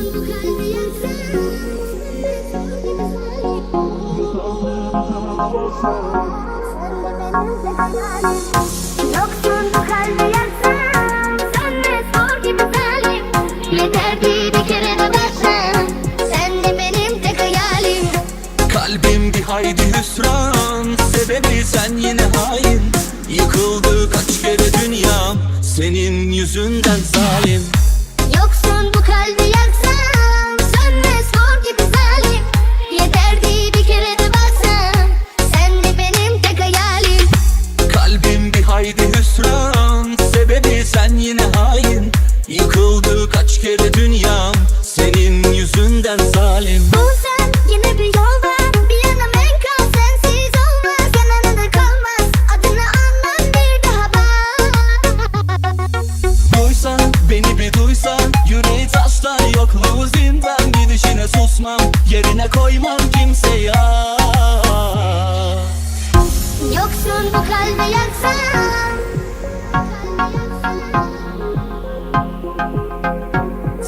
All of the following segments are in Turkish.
Yoksun kalbi yaksın Sönmez mor gibi zalim Yeterdi bir kere de baksan Sen de benim tek hayalim Kalbim bir haydi hüsran Sebebi sen yine hain. Yıkıldı kaç kere dünyam Senin yüzünden zalim taştan yokluğu zindan Gidişine susmam. Yerine koymam kimseye Yoksun bu kalbi yaksam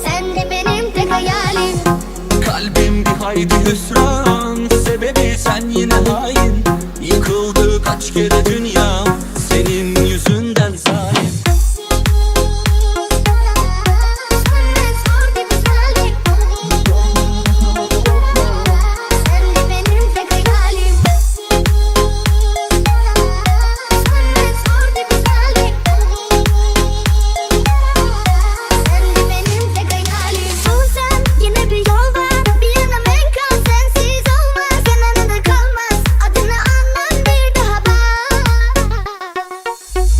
Sen de benim tek hayalim. Kalbim bir haydi hüsran. Sebebi sen yine hain. Yıkıldı kaç kere dünyam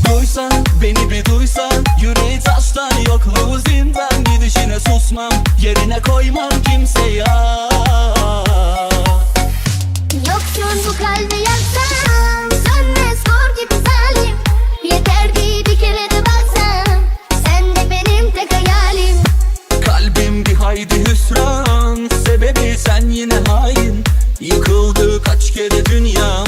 Duysa beni bir duysa Yüreği taştan yok. Limuzinden Gidişine susmam yerine koymam kimse ya Yoksun bu kalbi yaksam Sönmez mor gibi zalim Yeterdi bir kere de baksam Sen de benim tek hayalim. Kalbim bir haydi hüsran Sebebi sen yine hain. Yıkıldı kaç kere dünyam